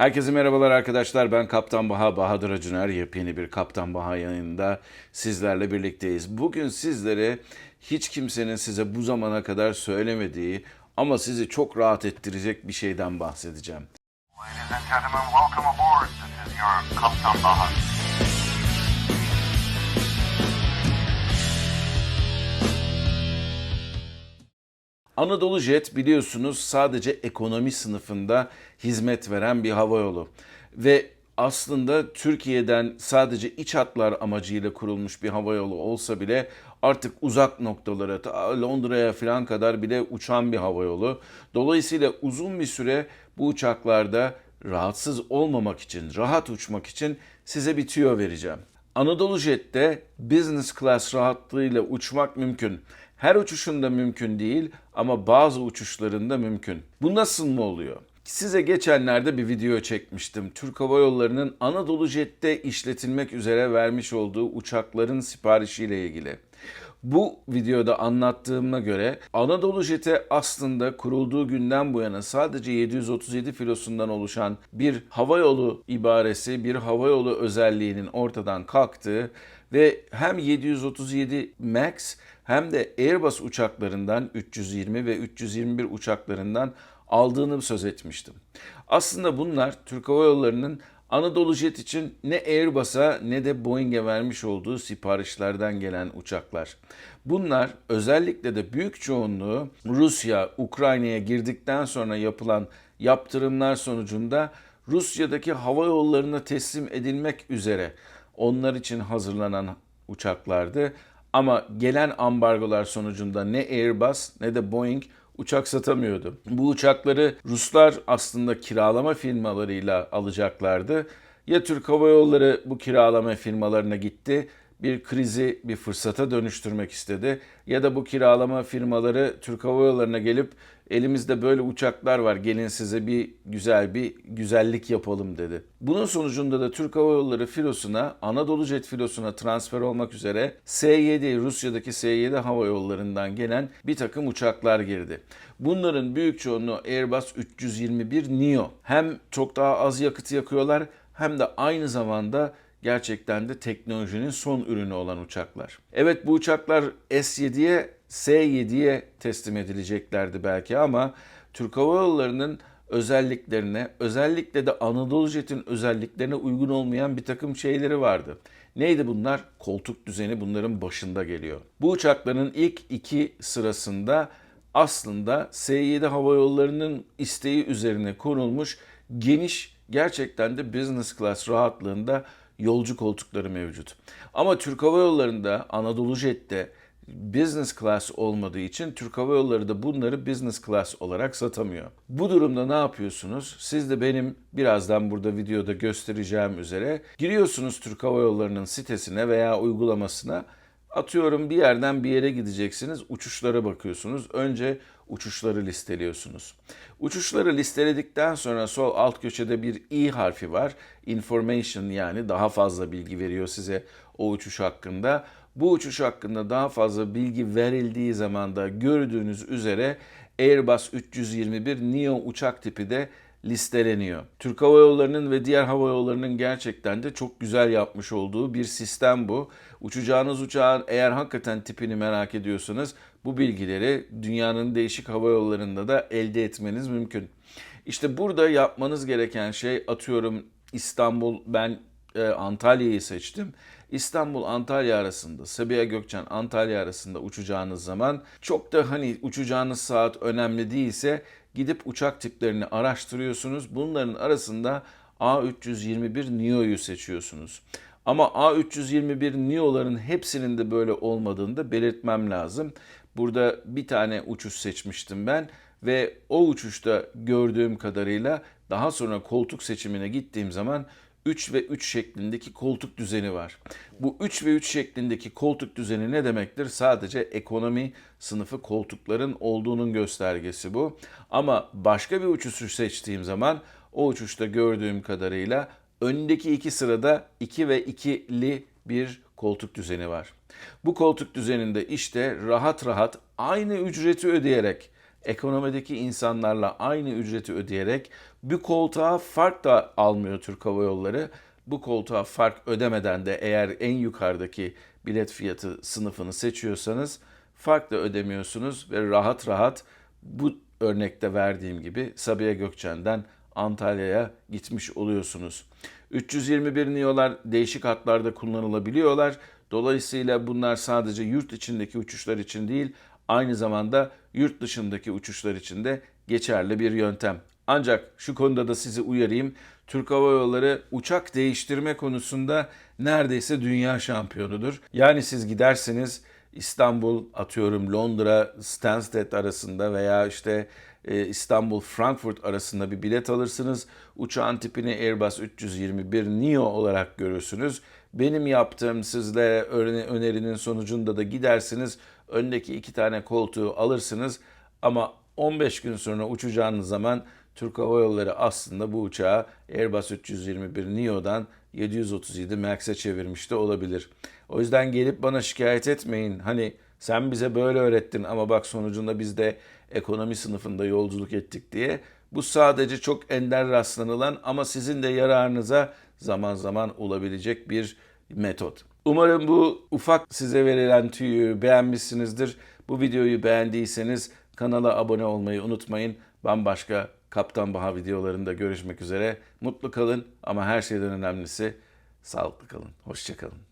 Herkese merhabalar arkadaşlar. Ben Kaptan Baha Bahadır Acuner. Yepyeni bir Kaptan Baha yayınında sizlerle birlikteyiz. Bugün sizlere hiç kimsenin size bu zamana kadar söylemediği ama sizi çok rahat ettirecek bir şeyden bahsedeceğim. Ladies and gentlemen, welcome aboard. This is your Kaptan Bahar. Anadolu Jet biliyorsunuz sadece ekonomi sınıfında hizmet veren bir havayolu. Ve aslında Türkiye'den sadece iç hatlar amacıyla kurulmuş bir havayolu olsa bile artık uzak noktalara, ta Londra'ya falan kadar bile uçan bir havayolu. Dolayısıyla uzun bir süre bu uçaklarda rahatsız olmamak için, rahat uçmak için size bir tüyo vereceğim. Anadolu Jet'te business class rahatlığıyla uçmak mümkün. Her uçuşunda mümkün değil ama bazı uçuşlarında mümkün. Bu nasıl mı oluyor? Size geçenlerde bir video çekmiştim. Türk Hava Yolları'nın Anadolu Jet'te işletilmek üzere vermiş olduğu uçakların siparişiyle ilgili. Bu videoda anlattığıma göre Anadolu Jet'e aslında kurulduğu günden bu yana sadece 737 filosundan oluşan bir havayolu ibaresi, bir havayolu özelliğinin ortadan kalktığı ve hem 737 MAX hem de Airbus uçaklarından 320 ve 321 uçaklarından aldığını söz etmiştim. Aslında bunlar Türk Hava Yolları'nın Anadolu Jet için ne Airbus'a ne de Boeing'e vermiş olduğu siparişlerden gelen uçaklar. Bunlar özellikle de büyük çoğunluğu Rusya, Ukrayna'ya girdikten sonra yapılan yaptırımlar sonucunda Rusya'daki hava yollarına teslim edilmek üzere onlar için hazırlanan uçaklardı. Ama gelen ambargolar sonucunda ne Airbus ne de Boeing uçak satamıyordu. Bu uçakları Ruslar aslında kiralama firmalarıyla alacaklardı. Ya Türk Hava Yolları bu kiralama firmalarına gitti, bir krizi bir fırsata dönüştürmek istedi ya da bu kiralama firmaları Türk Hava Yolları'na gelip elimizde böyle uçaklar var gelin size bir güzel bir güzellik yapalım dedi. Bunun sonucunda da Türk Hava Yolları filosuna Anadolu Jet filosuna transfer olmak üzere S-7 Rusya'daki S-7 hava yollarından gelen bir takım uçaklar girdi. Bunların büyük çoğunluğu Airbus 321 Neo. Hem çok daha az yakıt yakıyorlar hem de aynı zamanda gerçekten de teknolojinin son ürünü olan uçaklar. Evet bu uçaklar S7'ye, S7'ye teslim edileceklerdi belki ama Türk Hava Yolları'nın özelliklerine, özellikle de Anadolu Jet'in özelliklerine uygun olmayan bir takım şeyleri vardı. Neydi bunlar? Koltuk düzeni bunların başında geliyor. Bu uçakların ilk iki sırasında aslında S7 Hava Yolları'nın isteği üzerine kurulmuş geniş gerçekten de business class rahatlığında yolcu koltukları mevcut. Ama Türk Hava Yolları'nda Anadolu Jet'te business class olmadığı için Türk Hava Yolları da bunları business class olarak satamıyor. Bu durumda ne yapıyorsunuz? Siz de benim birazdan burada videoda göstereceğim üzere giriyorsunuz Türk Hava Yolları'nın sitesine veya uygulamasına. Atıyorum bir yerden bir yere gideceksiniz, uçuşlara bakıyorsunuz. Önce uçuşları listeliyorsunuz. Uçuşları listeledikten sonra sol alt köşede bir i harfi var. Information yani daha fazla bilgi veriyor size o uçuş hakkında. Bu uçuş hakkında daha fazla bilgi verildiği zaman da gördüğünüz üzere Airbus 321 Neo uçak tipi de listeleniyor. Türk Hava Yolları'nın ve diğer hava yollarının gerçekten de çok güzel yapmış olduğu bir sistem bu. Uçacağınız uçağın eğer hakikaten tipini merak ediyorsanız bu bilgileri dünyanın değişik hava yollarında da elde etmeniz mümkün. İşte burada yapmanız gereken şey atıyorum İstanbul ben e, Antalya'yı seçtim. İstanbul Antalya arasında Sabiha Gökçen Antalya arasında uçacağınız zaman çok da hani uçacağınız saat önemli değilse gidip uçak tiplerini araştırıyorsunuz. Bunların arasında A321 Neo'yu seçiyorsunuz. Ama A321 Neo'ların hepsinin de böyle olmadığını da belirtmem lazım. Burada bir tane uçuş seçmiştim ben ve o uçuşta gördüğüm kadarıyla daha sonra koltuk seçimine gittiğim zaman 3 ve 3 şeklindeki koltuk düzeni var. Bu 3 ve 3 şeklindeki koltuk düzeni ne demektir? Sadece ekonomi sınıfı koltukların olduğunun göstergesi bu. Ama başka bir uçuşu seçtiğim zaman o uçuşta gördüğüm kadarıyla öndeki iki sırada 2 ve 2'li bir koltuk düzeni var. Bu koltuk düzeninde işte rahat rahat aynı ücreti ödeyerek ekonomideki insanlarla aynı ücreti ödeyerek bir koltuğa fark da almıyor Türk Hava Yolları. Bu koltuğa fark ödemeden de eğer en yukarıdaki bilet fiyatı sınıfını seçiyorsanız fark da ödemiyorsunuz ve rahat rahat bu örnekte verdiğim gibi Sabiha Gökçen'den Antalya'ya gitmiş oluyorsunuz. 321 NIO'lar değişik hatlarda kullanılabiliyorlar. Dolayısıyla bunlar sadece yurt içindeki uçuşlar için değil, aynı zamanda yurt dışındaki uçuşlar için de geçerli bir yöntem. Ancak şu konuda da sizi uyarayım. Türk Hava Yolları uçak değiştirme konusunda neredeyse dünya şampiyonudur. Yani siz gidersiniz İstanbul atıyorum Londra Stansted arasında veya işte e, İstanbul Frankfurt arasında bir bilet alırsınız. Uçağın tipini Airbus 321 Neo olarak görürsünüz. Benim yaptığım sizlere öne- önerinin sonucunda da gidersiniz. Öndeki iki tane koltuğu alırsınız ama 15 gün sonra uçacağınız zaman Türk Hava Yolları aslında bu uçağı Airbus 321 Neo'dan 737 Max'e çevirmiş de olabilir. O yüzden gelip bana şikayet etmeyin. Hani sen bize böyle öğrettin ama bak sonucunda biz de ekonomi sınıfında yolculuk ettik diye. Bu sadece çok ender rastlanılan ama sizin de yararınıza zaman zaman olabilecek bir metot. Umarım bu ufak size verilen tüyü beğenmişsinizdir. Bu videoyu beğendiyseniz kanala abone olmayı unutmayın. Bambaşka Kaptan Baha videolarında görüşmek üzere. Mutlu kalın ama her şeyden önemlisi sağlıklı kalın. Hoşçakalın.